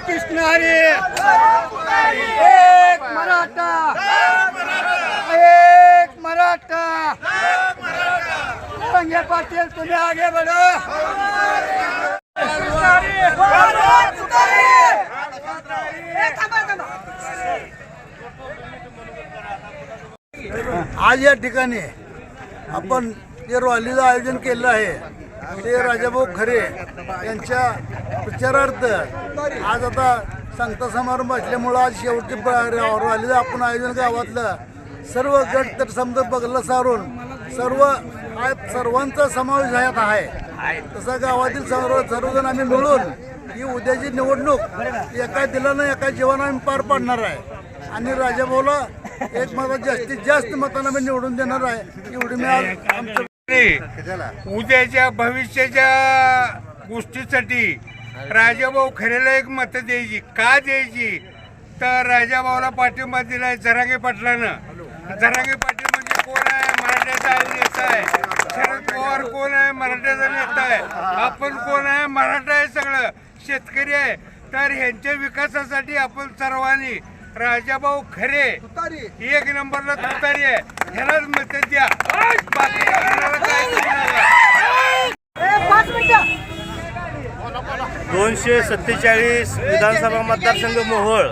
रामकृष्ण हरी। एक मराठा। एक मराठा। संजय पाटील तुम्ही आगे बढ़ो। आज या ठिकाणी आपण जे रॅलीचं आयोजन केलं आहे ते राजाभाऊ खरे यांच्या प्रचारार्थ आज आता सांगता समारंभ असल्यामुळं आज शेवटी प- आपण आयोजन गावातलं सर्व गट तर समजा बघलं सारून सर्व आज सर्वांचा समावेश ह्यात आहे. तसा गावातील सर्व सर्वजण आम्ही मिळून ही उद्याची निवडणूक एका दिलानं एका जीवानं आम्ही पार पाडणार आहे. आणि राजाभाऊला एक मला जास्तीत जास्त मतानं मी निवडून देणार आहे. एवढी मी आज आमचं उद्याच्या भविष्याच्या गोष्टीसाठी राजाभाऊ खरेला एक मत द्यायची. का द्यायची? तर राजाभाऊला पाठिंबा दिलाय जरांगे पाटलानं. जरांगे पाटील म्हणजे कोण आहे? मराठ्याचा नेता आहे. शरद पवार कोण आहे? मराठ्याचा नेता आहे. आपण कोण आहे? मराठा आहे सगळं. शेतकरी आहे. तर ह्यांच्या विकासासाठी आपण सर्वांनी राजाभाऊ खरे. एक नंबरला तुतारी आहे. ह्यालाच मत द्या? दोनशे सत्तेचाळीस विधानसभा मतदारसंघ मोहोळ.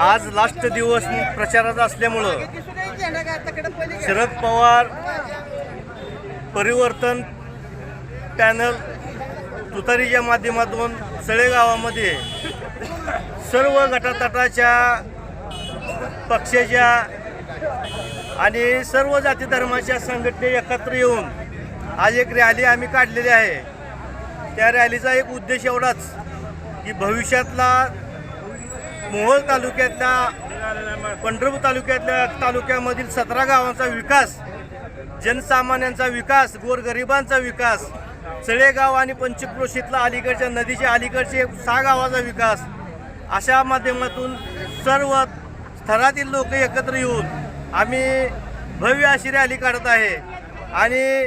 आज लास्ट दिवस प्रचाराचा असल्यामुळं शरद पवार परिवर्तन पॅनल तुतारीच्या माध्यमातून सळे गावामध्ये सर्व गटातटाच्या पक्षाच्या आणि सर्व जाती धर्माच्या संघटने एकत्र येऊन आज एक रॅली आम्ही काढलेली आहे. त्या रॅलीचा एक उद्देश एवढाच की भविष्यातला मोहोळ तालुक्यातल्या पंढरपूर तालुक्यातल्या तालुक्यामधील सतरा गावांचा विकास जनसामान्यांचा विकास गोरगरिबांचा विकास सळेगाव आणि पंचक्रोशीतला अलीकडच्या नदीच्या अलीकडचे सहा गावाचा विकास अशा माध्यमातून सर्व स्तरातील लोक एकत्र येऊन आम्ही भव्य अशी रॅली काढत आहे. आणि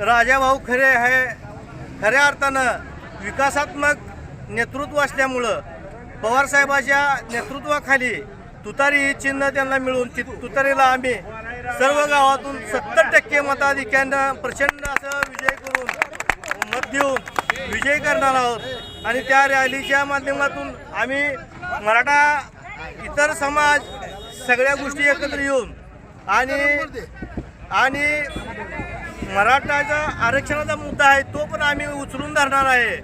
राजाभाऊ खरे हे खऱ्या अर्थानं विकासात्मक नेतृत्व असल्यामुळं पवारसाहेबाच्या नेतृत्वाखाली तुतारी ही चिन्ह त्यांना मिळून ति तुतारीला आम्ही सर्व गावातून सत्तर टक्के मताधिक्यानं प्रचंड असं विजय करून मत देऊन विजय करणार आहोत. आणि त्या रॅलीच्या माध्यमातून आम्ही मराठा इतर समाज सगळ्या गोष्टी एकत्र येऊन आणि आणि मराठाचा आरक्षणाचा मुद्दा आहे तो पण आम्ही उचलून धरणार आहे.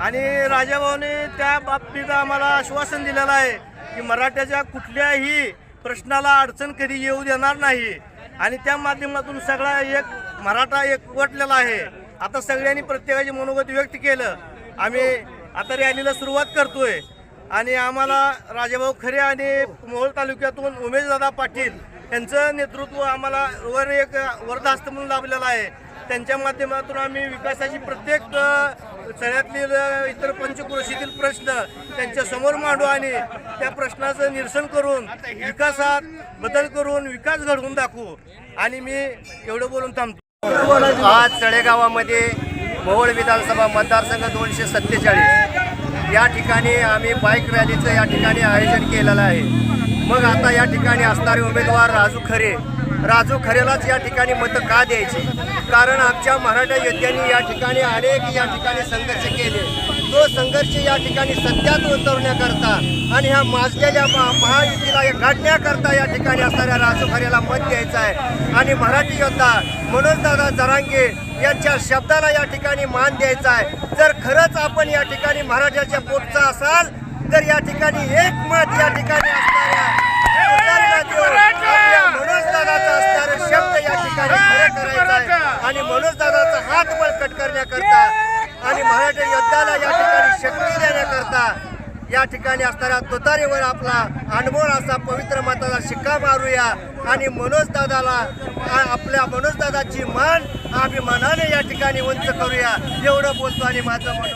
आणि राजाभाऊने त्या बाबतीत आम्हाला आश्वासन दिलेलं आहे की मराठ्याच्या कुठल्याही प्रश्नाला अडचण कधी येऊ देणार नाही. आणि त्या माध्यमातून सगळा एक मराठा एकवटलेला आहे. आता सगळ्यांनी प्रत्येकाचे मनोगत व्यक्त केलं. आम्ही आता रॅलीला सुरुवात करतोय. आणि आम्हाला राजाभाऊ खरे आणि मोहोळ तालुक्यातून उमेशदादा पाटील यांचं नेतृत्व आम्हाला वर एक वरदास्त म्हणून लाभलेलं आहे. त्यांच्या माध्यमातून आम्ही विकासाची प्रत्येक सगळ्यातील इतर पंचक्रोशीतील प्रश्न त्यांच्यासमोर मांडू आणि त्या प्रश्नाचं निरसन करून विकासात बदल करून विकास घडवून दाखवू. आणि मी एवढं बोलून थांबतो. आज तळेगावामध्ये मोहोळ विधानसभा मतदारसंघ दोनशे सत्तेचाळीस. या ठिकाणी आम्ही बाईक रॅलीचं या ठिकाणी आयोजन केलेलं आहे. मग आता या ठिकाणी असणारे उमेदवार राजू खरे. राजू खरेलाच या ठिकाणी मतं का द्यायची? कारण आमच्या मराठा योद्ध्यांनी या ठिकाणी अनेक या ठिकाणी संघर्ष केले. तो संघर्ष या ठिकाणी सत्यात उतरवण्याकरता आणि ह्या माजलेल्या महा- महायुतीला हे गाठण्याकरता या ठिकाणी असणाऱ्या राजभऱ्याला मत द्यायचं आहे. आणि मराठी योद्धा मनोजदादा जरांगे यांच्या शब्दाला या ठिकाणी मान द्यायचा आहे. जर खरंच आपण या ठिकाणी मराठ्याच्या पोटचा असाल तर या ठिकाणी एक मत या ठिकाणी असणाऱ्या तुतारीला देऊन आपल्या मनोजदादाचा असणारे शब्द या ठिकाणी खरे करायचा आहे आणि मनोजदादाचा हात बळकट करण्याकरता आणि मराठी योद्धाला या ठिकाणी शक्ती देण्याकरता या ठिकाणी असणाऱ्या तुतारीवर आपला अनमोल असा पवित्र माताचा शिक्का मारूया. आणि मनोजदादाला आपल्या मनोजदादाची मान अभिमानाने या ठिकाणी उंच करूया. एवढं बोलतो आणि माझं म्हणून